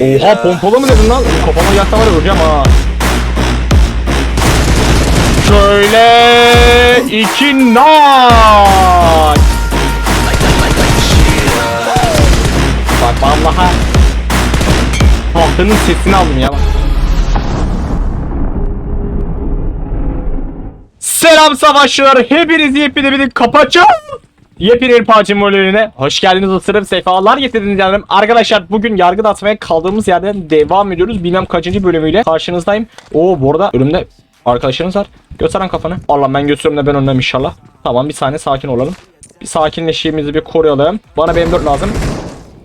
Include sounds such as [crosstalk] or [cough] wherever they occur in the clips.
Oha pompalı mı dedin lan? Kafama yakta var ya öleceğim ha. Şöyle iki nak. Bak vallahi tahtanın sesini aldım ya. Selam savaşçılar. Hepiniz yepyeni bir kapacağım. Yepyeni bir parçam bölümüne hoş geldiniz ısırım sefalar getirdiniz canım. Arkadaşlar bugün yargı dağıtmaya kaldığımız yerden devam ediyoruz. Bilmem kaçıncı bölümüyle karşınızdayım. Oo bu arada önümde arkadaşlarınız var. Gösteren kafanı. Allah ben götürüyorum da ben önlem inşallah. Tamam bir saniye sakin olalım. Bir sakinleşiğimizi bir koruyalım. Bana benim 4 lazım.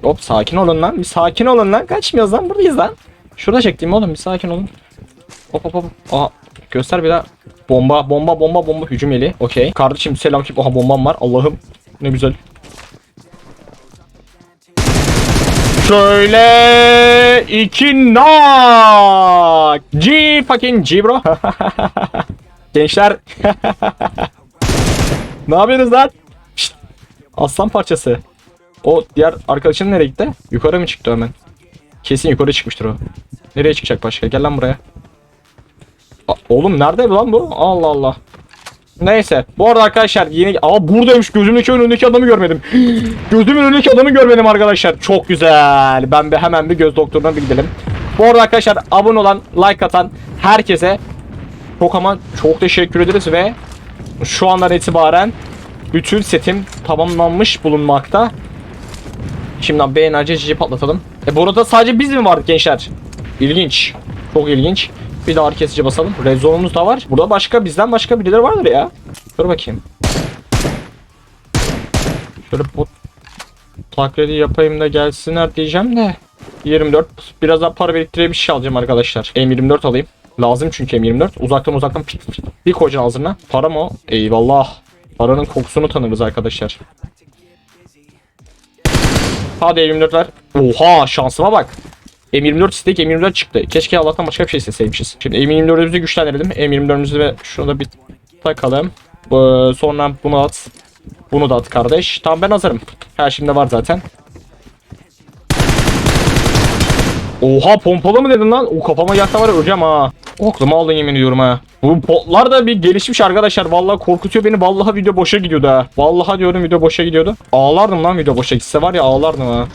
Hop sakin olun lan. Bir sakin olun lan. Kaçmıyoruz lan buradayız lan. Şurada çektiğim oğlum bir sakin olun. Hop hop hop. Aha göster bir daha. Bomba bomba bomba bomba hücum eli. Okey. Kardeşim selam kim? Oha bombam var. Allah'ım ne güzel. Şöyle iki nak. G fucking G bro. [laughs] Gençler. [laughs] ne yapıyorsunuz lan? Şşt. Aslan parçası. O diğer arkadaşın nereye gitti? Yukarı mı çıktı hemen? Kesin yukarı çıkmıştır o. Nereye çıkacak başka? Gel lan buraya. A- Oğlum nerede lan bu? Allah Allah. Neyse. Bu arada arkadaşlar yeni... Aa buradaymış. Gözümdeki önündeki adamı görmedim. [gasps] Gözümün önündeki adamı görmedim arkadaşlar. Çok güzel. Ben bir hemen bir göz doktoruna bir gidelim. Bu arada arkadaşlar abone olan, like atan herkese çok ama çok teşekkür ederiz ve şu andan itibaren bütün setim tamamlanmış bulunmakta. Şimdiden BNC cici patlatalım. E burada sadece biz mi vardık gençler? İlginç. Çok ilginç. Bir de ağrı basalım. Rezonumuz da var. Burada başka bizden başka birileri vardır ya. Dur bakayım. Şöyle pot taklidi yapayım da gelsinler diyeceğim de. 24. Biraz daha para biriktirip bir şey alacağım arkadaşlar. M24 alayım. Lazım çünkü M24. Uzaktan uzaktan pik pik. Bir kocan ağzına. Para mı o? Eyvallah. Paranın kokusunu tanırız arkadaşlar. Hadi M24 ver. Oha şansıma bak. M24 istek M24 çıktı. Keşke Allah'tan başka bir şey isteseymişiz. Şimdi M24'ümüzü güçlendirelim. M24'ümüzü ve şunu da bir takalım. Bu, sonra bunu at. Bunu da at kardeş. Tamam ben hazırım. Her şeyimde var zaten. Oha pompalı mı dedin lan? O kafama yakta var öleceğim ha. Aklıma aldın yemin ediyorum ha. Bu potlar da bir gelişmiş arkadaşlar. Vallahi korkutuyor beni. Vallahi video boşa gidiyordu ha. Vallahi diyorum video boşa gidiyordu. Ağlardım lan video boşa gitse var ya ağlardım ha.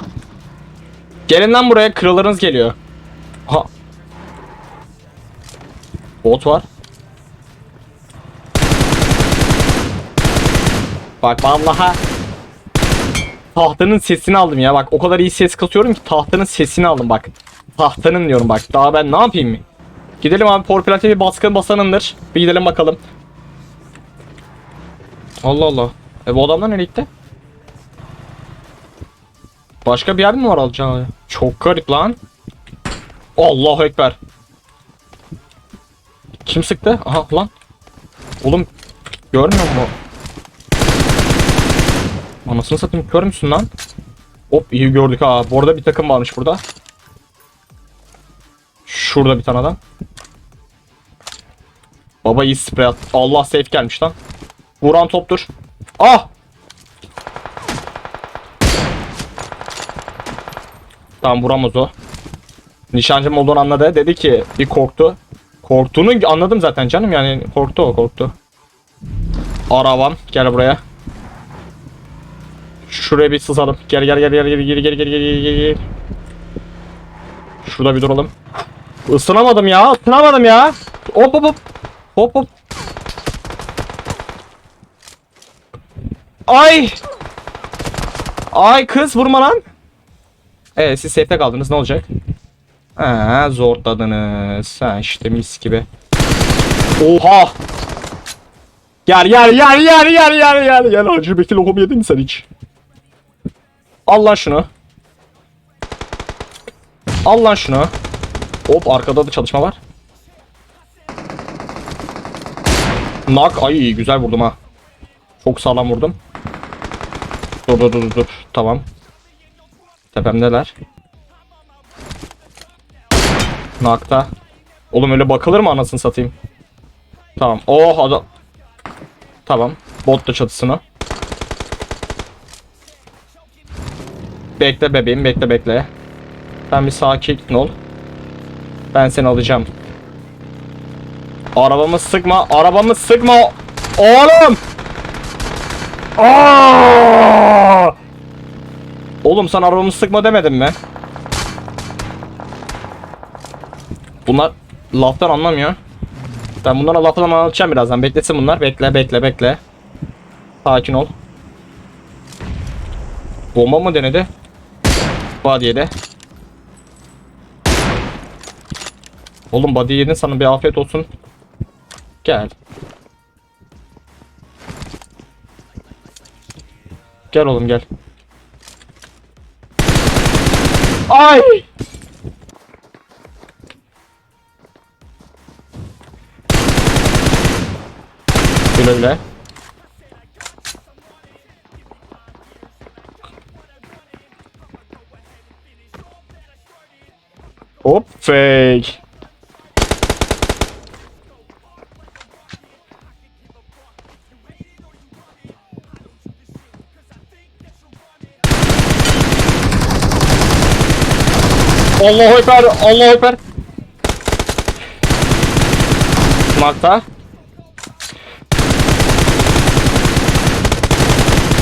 Gelin lan buraya kralarınız geliyor. Ha. Bot var. Bak vallahi tahtanın sesini aldım ya bak o kadar iyi ses katıyorum ki tahtanın sesini aldım bak. Tahtanın diyorum bak daha ben ne yapayım mı? Gidelim abi Porplat'e bir baskın basanındır. Bir gidelim bakalım. Allah Allah. E bu adamlar nereye gitti? Başka bir yer mi var alacağı? Çok garip lan. Allahu Ekber. Kim sıktı? Aha lan. Oğlum görmüyor mu? Anasını satayım kör müsün lan? Hop iyi gördük ha. Bu arada bir takım varmış burada. Şurada bir tane adam. Baba iyi sprey at. Allah safe gelmiş lan. Vuran toptur. Ah! Tamam vuramaz o. Nişancım olduğunu anladı. Dedi ki bir korktu. Korktuğunu anladım zaten canım yani korktu o korktu. Arabam gel buraya. Şuraya bir sızalım. Gel gel gel gel gel gel gel gel gel gel gel. Şurada bir duralım. Isınamadım ya, ısınamadım ya. Hop hop hop. Hop hop. Ay. Ay kız vurma lan. Evet siz safe'te kaldınız ne olacak? Ha zorladınız. Ha işte mis gibi. Oha. Gel gel gel gel gel gel gel gel. Hacı Bekir lokum yedin mi sen hiç? Al lan şunu. Al lan şunu. Hop arkada da çalışma var. Nak ay güzel vurdum ha. Çok sağlam vurdum. Dur dur dur dur. Tamam. Tepemdeler. Nakta. Oğlum öyle bakılır mı anasını satayım? Tamam. Oh adam. Tamam. Bot da çatısına. Bekle bebeğim bekle bekle. Sen bir sakin ol. Ben seni alacağım. Arabamı sıkma, arabamı sıkma. Oğlum! Aa! Oğlum sen arabamı sıkma demedin mi? Bunlar laftan anlamıyor. Ben bunlara laftan anlatacağım birazdan. Beklesin bunlar. Bekle, bekle, bekle. Sakin ol. Bomba mı denedi? Body'ye de. Oğlum body yedin sana bir afiyet olsun. Gel. Gel oğlum gel. Ay! Güle güle. Hop fake. Allahu Ekber, Allahu Ekber. Markta.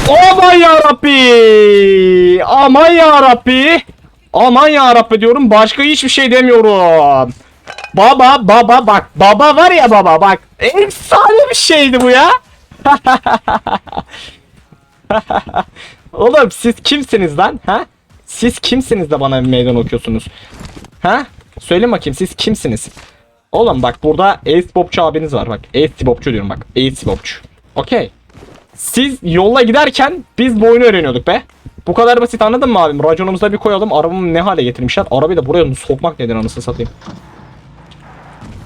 Aman ya Rabbi. Aman ya Rabbi. Aman ya Rabbi diyorum. Başka hiçbir şey demiyorum. Baba baba bak. Baba var ya baba bak. Efsane bir şeydi bu ya. [laughs] Oğlum siz kimsiniz lan? Ha? Siz kimsiniz de bana meydan okuyorsunuz? Ha? Söyleyin bakayım siz kimsiniz? Oğlum bak burada Ace Bobçu abiniz var bak. Ace Bobçu diyorum bak. Ace Bobçu. Okey. Siz yolla giderken biz bu oyunu öğreniyorduk be. Bu kadar basit anladın mı abim? Raconumuza bir koyalım. Arabamı ne hale getirmişler? Arabayı da buraya sokmak nedir anasını satayım.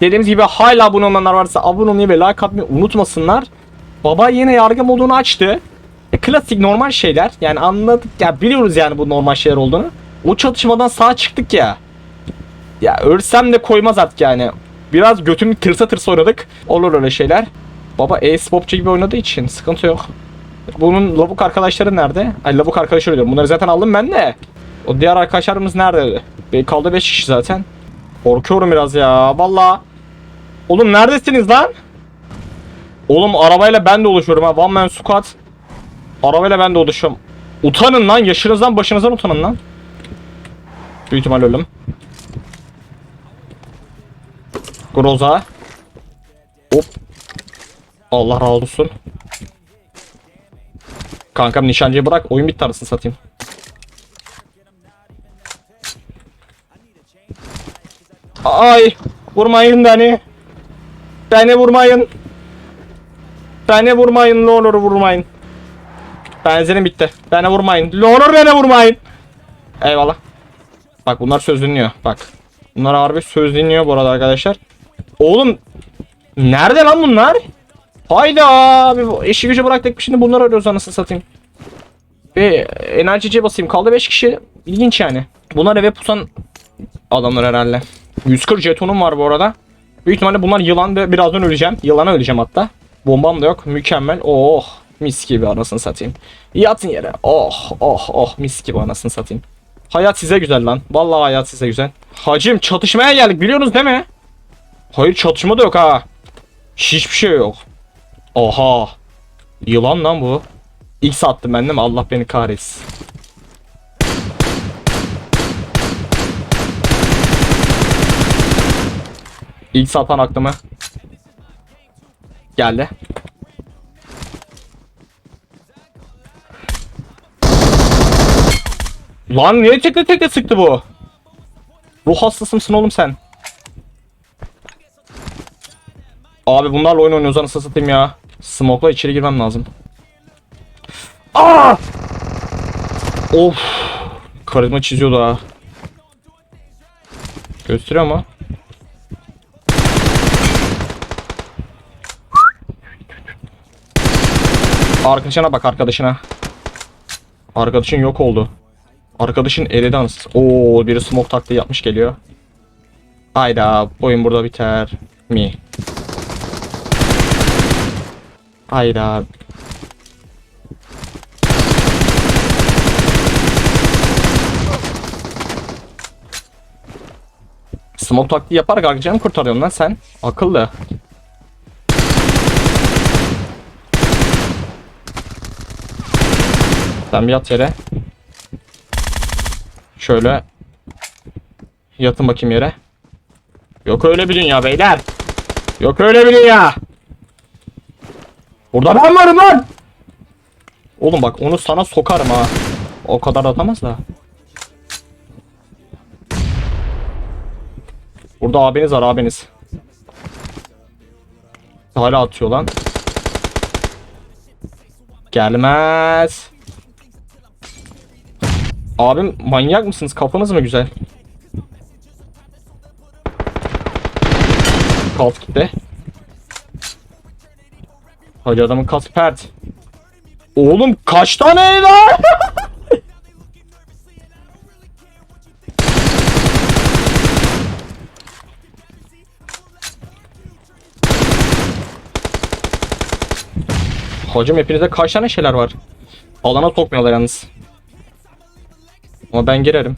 Dediğimiz gibi hala abone olmayanlar varsa abone olmayı ve like atmayı unutmasınlar. Baba yine yargı modunu açtı. E, klasik normal şeyler. Yani anladık ya biliyoruz yani bu normal şeyler olduğunu. O çatışmadan sağ çıktık ya. Ya ölsem de koymaz artık yani. Biraz götümü tırsa tırsa oynadık. Olur öyle şeyler. Baba e-spopçu gibi oynadığı için sıkıntı yok. Bunun lavuk arkadaşları nerede? Ay lavuk arkadaşları diyorum. Bunları zaten aldım ben de. O diğer arkadaşlarımız nerede? Be kaldı 5 kişi zaten. Korkuyorum biraz ya. Valla. Oğlum neredesiniz lan? Oğlum arabayla ben de oluşuyorum ha. One man squad. Arabayla ben de oluşuyorum. Utanın lan. Yaşınızdan başınızdan utanın lan. Büyük ihtimal ölüm. Groza. Hop. Allah razı olsun. Kankam nişancıyı bırak. Oyun bitti arasını satayım. Ay. Vurmayın beni. Beni vurmayın. Beni vurmayın. Ne olur vurmayın. Benzinim bitti. Beni vurmayın. Olur beni vurmayın. Eyvallah. Bak bunlar söz dinliyor. Bak. Bunlar harbi söz dinliyor bu arada arkadaşlar. Oğlum. Nerede lan bunlar? Hayda bu işi gücü bıraktık şimdi bunları arıyoruz anasını satayım. Bir enerjici basayım kaldı 5 kişi ilginç yani. Bunlar eve pusan adamlar herhalde. 140 jetonum var bu arada. Büyük ihtimalle bunlar yılan ve birazdan öleceğim. Yılana öleceğim hatta. Bombam da yok mükemmel. Oh mis gibi anasını satayım. Yatın yere. Oh oh oh mis gibi anasını satayım. Hayat size güzel lan. Vallahi hayat size güzel. Hacım çatışmaya geldik biliyorsunuz değil mi? Hayır çatışma da yok ha. Hiçbir şey yok. Oha. Yılan lan bu. X attım ben değil mi? Allah beni kahretsin. X atan aklımı. Geldi. Lan niye tekle tekle sıktı bu? Ruh hastası mısın oğlum sen? Abi bunlarla oyun oynuyoruz anasını satayım ya. Smoke'la içeri girmem lazım. Aa! Of. Karizma çiziyordu ha. Gösteriyor ama. Arkadaşına bak arkadaşına. Arkadaşın yok oldu. Arkadaşın anasını. Oo biri smoke taktiği yapmış geliyor. Hayda oyun burada biter mi? Hayda. Smoke taktiği yaparak arkadaşlarını kurtarıyorsun lan sen. Akıllı. Sen bir yat yere. Şöyle. Yatın bakayım yere. Yok öyle bir dünya beyler. Yok öyle bir dünya. Burada ben varım lan. Oğlum bak onu sana sokarım ha. O kadar atamaz da. Burada abiniz var abiniz. Hala atıyor lan. Gelmez. Abim manyak mısınız? Kafanız mı güzel? Kalt gitti. Hacı adamın kası pert. Oğlum kaç tane var? [laughs] Hocam hepinizde kaç tane şeyler var? Alana sokmuyorlar yalnız. Ama ben girerim.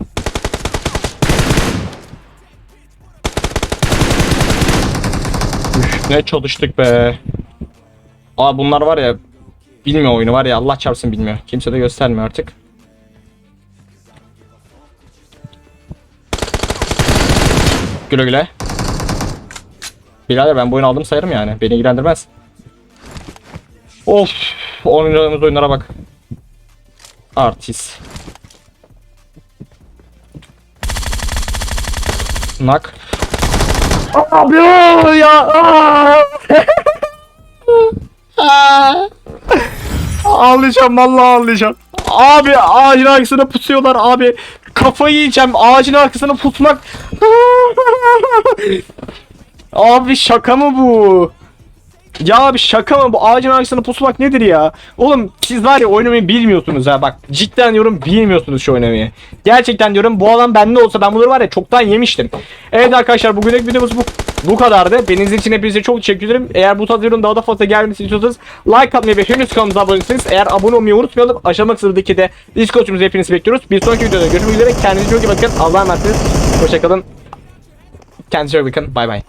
Üf, ne çalıştık be. Aa bunlar var ya bilmiyor oyunu var ya Allah çarpsın bilmiyor. Kimse de göstermiyor artık. Güle güle. Birader ben bu oyunu aldım sayarım yani. Beni ilgilendirmez. Of. Oynadığımız oyunlara bak. Artist. Nak. Abi ya. [laughs] Ağlayacağım vallahi ağlayacağım. Abi ağacın arkasına pusuyorlar abi. Kafayı yiyeceğim. Ağacın arkasına pusmak. [laughs] abi şaka mı bu? Ya abi şaka mı bu ağacın arkasına pusmak nedir ya? Oğlum siz var ya oynamayı bilmiyorsunuz ha bak cidden diyorum bilmiyorsunuz şu oynamayı. Gerçekten diyorum bu alan bende olsa ben bunları var ya çoktan yemiştim. Evet arkadaşlar bugünlük videomuz bu, bu kadardı. Beni için hepinize çok teşekkür ederim. Eğer bu tarz videonun daha da fazla gelmesini istiyorsanız like atmayı ve henüz kanalımıza abone değilseniz eğer abone olmayı unutmayalım. Aşağıdaki sıradaki de Discord'umuzu hepinizi bekliyoruz. Bir sonraki videoda görüşmek üzere. Kendinize çok iyi bakın. Allah'a emanetsiniz. Hoşçakalın. Kendinize çok iyi bakın. Bay bay.